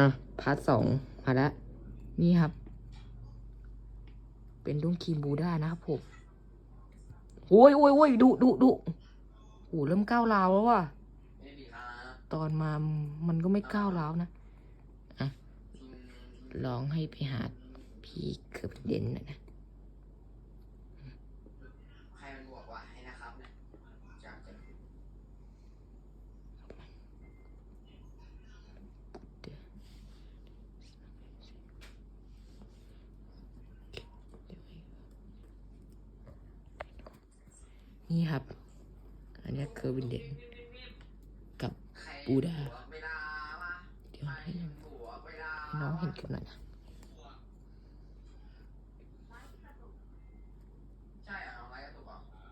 อะพาร์ทสองมาแล้วนี่ครับ เป็นดวงครีมบูด้านะครับผมโอ้ยโอ้ยโอ้ยดุดุดุโอ้เริ่มก้าวร้าวแล้วว่ะไม่ดีครับตอนมามันก็ไม่ก้าวร้าวนะอืมลองให้ไปหาพี่เกือบเด่นหน่อยนะ ใครมันบวกวะให้นะครับเนี่ยจากจะ นี่ครับ อันนี้คือวินเดนกับใครบูดาเดี๋ยวให้น้องเห็นกันหน่อยนะใช่เหรอน้องไลฟ์กระตุกเหรอ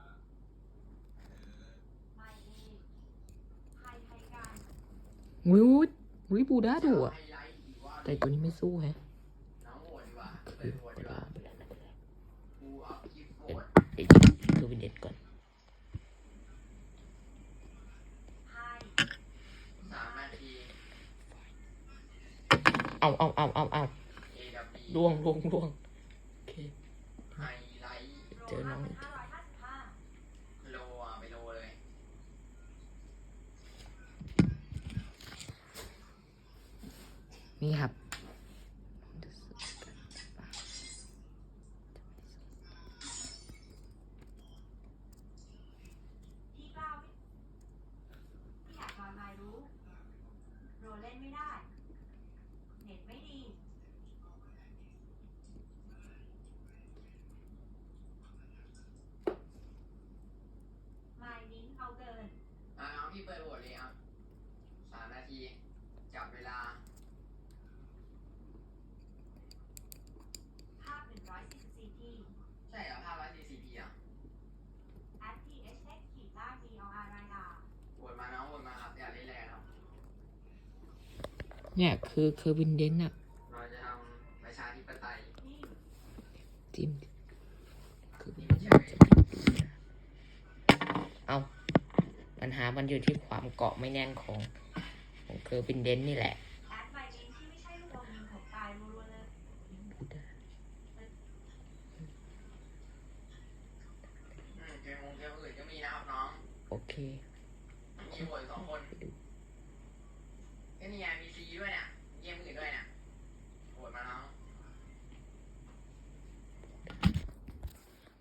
วิววิบูด้าดุอะแต่ตัวนี้ไม่สู้แฮะคือไปดีกรอว่าไปแล้วนะไปแล้วกูเอาคลิปโหวตไอ้คือวินเดนก่อน สามนาที เอาเอาเอาเอาเอาเอดับบีล่วงล่วงล่วงโอเคไฮไลท์เจอน้องอีกโลอะไปโลเลยนี่ครับพี่กล้าไม่พี่อยากลองนายรู้โรเล่นไม่ได้ เน็ตไม่ดี มายนิ้นเอาเกิน อะน้องพี่เปิดโหวตเลยอะสามนาที จับเวลา ภาพ 144 ที ใช่เหรอภาพร้อยสี่สิบปีอะ at phx ขีดล่าง dor รายดา โหวตมาน้องโหวตมาครับอย่าเล่นแรงครับ เนี่ยคือคือวินเด่นอะเราจะทำประชาธิปไตยนี่จิ้มคือวินไม่เด่นใช่เอาปัญหามันอยู่ที่ความเกาะไม่แน่นของของคือวินเด่นนี่แหละแอดไ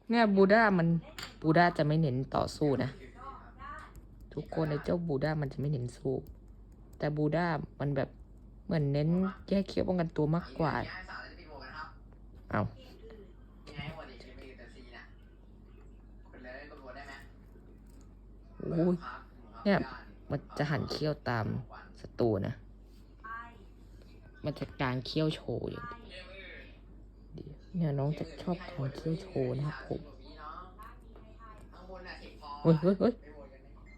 เนี่ยบูด้ามันบูด้าจะไม่เน้นต่อสู้นะ ทุกคนในเจ้าบูด้ามันจะไม่เน้นสู้ แต่บูด้ามันแบบเหมือนเน้นแยกเคี้ยวป้องกันตัวมากกว่า เอาเกมอื่นยังไงโหวตอีกเกมอื่นแต่ซีน่ะกดเลยกดโหวตได้ไหมโอ้ยเนี่ยมันจะหันเคี้ยวตามศัตรูนะ มันจะกลางเคี้ยวโชว์อย่างไป เดียวเนี่ยน้องจะชอบทางเคี้ยวโชว์นะครับผมล่างมีไทยข้างบนน่ะสิบพอเฮ้ยเฮ้ยเฮ้ยไปโหวตกันไหม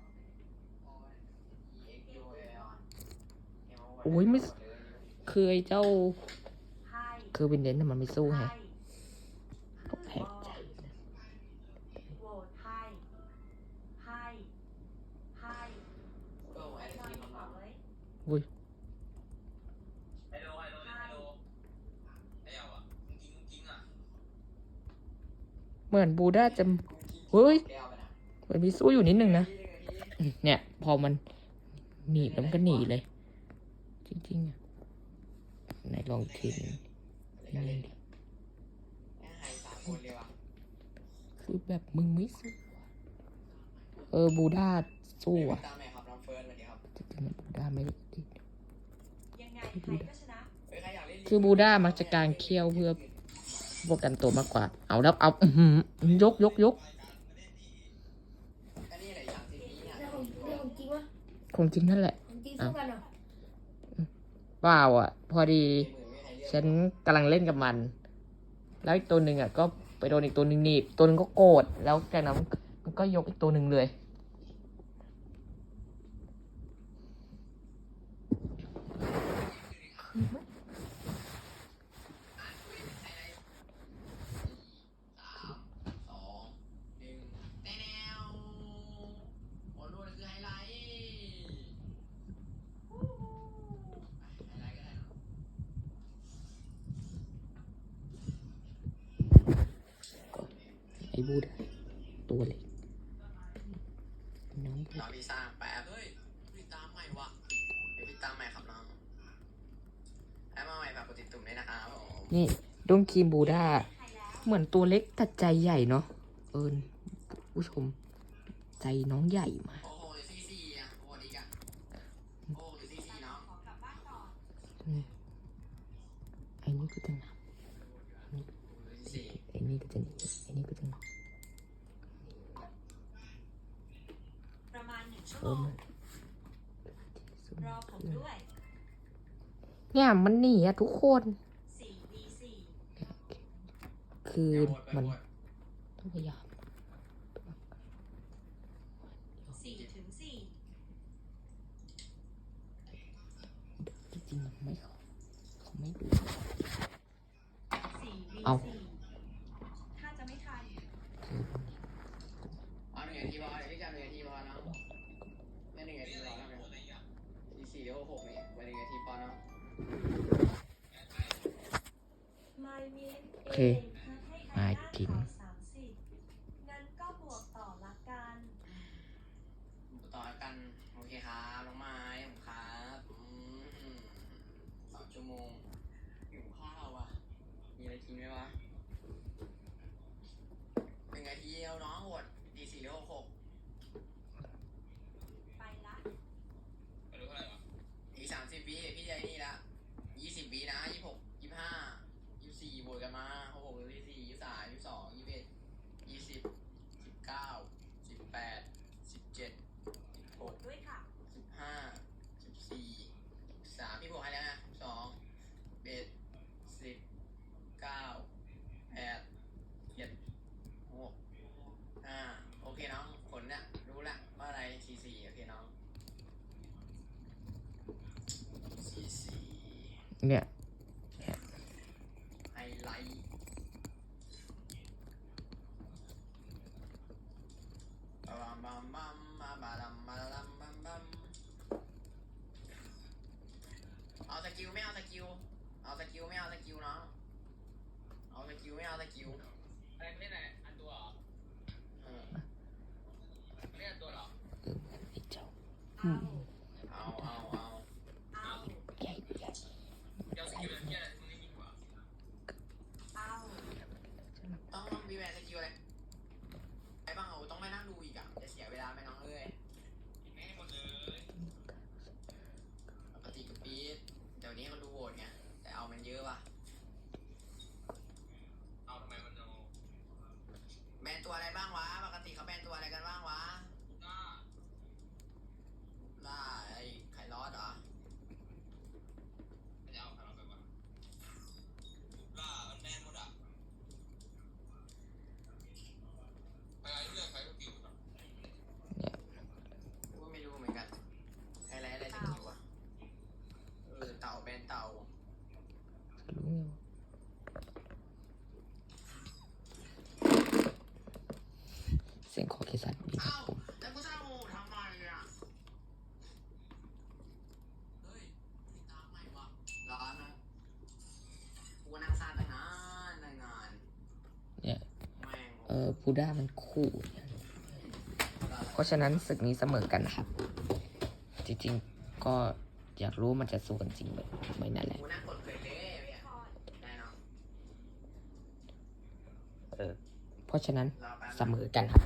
อ๋อ EXUL โอ้ยไม่คือไอ้เจ้าๆไทยคือวินเดนน่ะมันไม่สู้ไทไงยก็แปลกใจนะโหวตไทยไทยไทยเออไอ้ไทย ทีม บ น้ อ อก ง เลย อุ้ย ไอ้โลไอ้โลไอ้โลไอ้เอาอะจริงจริงอะ เหมือนบูด้าจะเฮ้ยแก้วไปนะเหมือนมีสู้อยู่นิดนึงนะ เนี่ย พอมันหนีบแล้วมันก็หนีเลย จริงๆอะไหนลองอีกทีหนึงนี่ดิแม่งหายสามคนเลยว่ะคือแบบมึงไม่สู้อะเออบูด้าสู้อะตามไหนครับน้องเฟิร์สสวัสดีครับจริงๆอะบูด้าไม่ได้ดียังไงไทยก็ชนะเฮ้ยใครอยากเล่นคือบูด้ามักจะการเคี้ยวเพื่อ ป้องกันตัวมากกว่า เอาแล้วเอาอื้อหือยกยกยกอันนี้อะไรอย่างสิบนี้เนี่ยเรื่องของเรื่องของจริงวะคงจริงนั่นแหละของจริงสู้กันเหรอเปล่าอะ พอดีเกมอื่นไม่มีใครเลือกฉันกำลังเล่นกับมัน แล้วอีกตัวหนึ่งอะ ก็ไปโดนอีกตัวหนึ่งหนีบตัวหนึ่งก็โกรธแล้วจากนั้นมันก็ยกอีกตัวหนึ่งเลย บูดตัวเล็กน้องพี่ซ่าแป๊บเฮ้ยพี่ตามใหม่วะเดพี่ตามใหม่ครับน้องแป๊มาใหม่ฝากกดติดตุ่มด้ยนะครับนี่ด้งคีบูด้าเหมือนตัวเล็กแต่ใจใหญ่เนาะเอิญผู้ชม ใจน้องใหญ่มาอ้โนี้คือซีซีน้อ เนี่ยมันหนีอะทุกคนคือมันต้องพยายาม Oke, okay. makin. เนี่ยเอาสกิลไม่เอาสกิลเอาสกิลไม่เอาสกิลเนาะเอาสกิลไม่เอาสกิลอะไรไม่ได้ สียงของคิสันดีครับผมเนี่ยเออพูด้ามันขู่ เพราะฉะนั้นศึกนี้เสมอกันนะครับ จริงๆ ก็อยากรู้มันจะสู้กันจริงไหมไม่นั่นแหละเออเพราะฉะนั้น เสมอกันครับ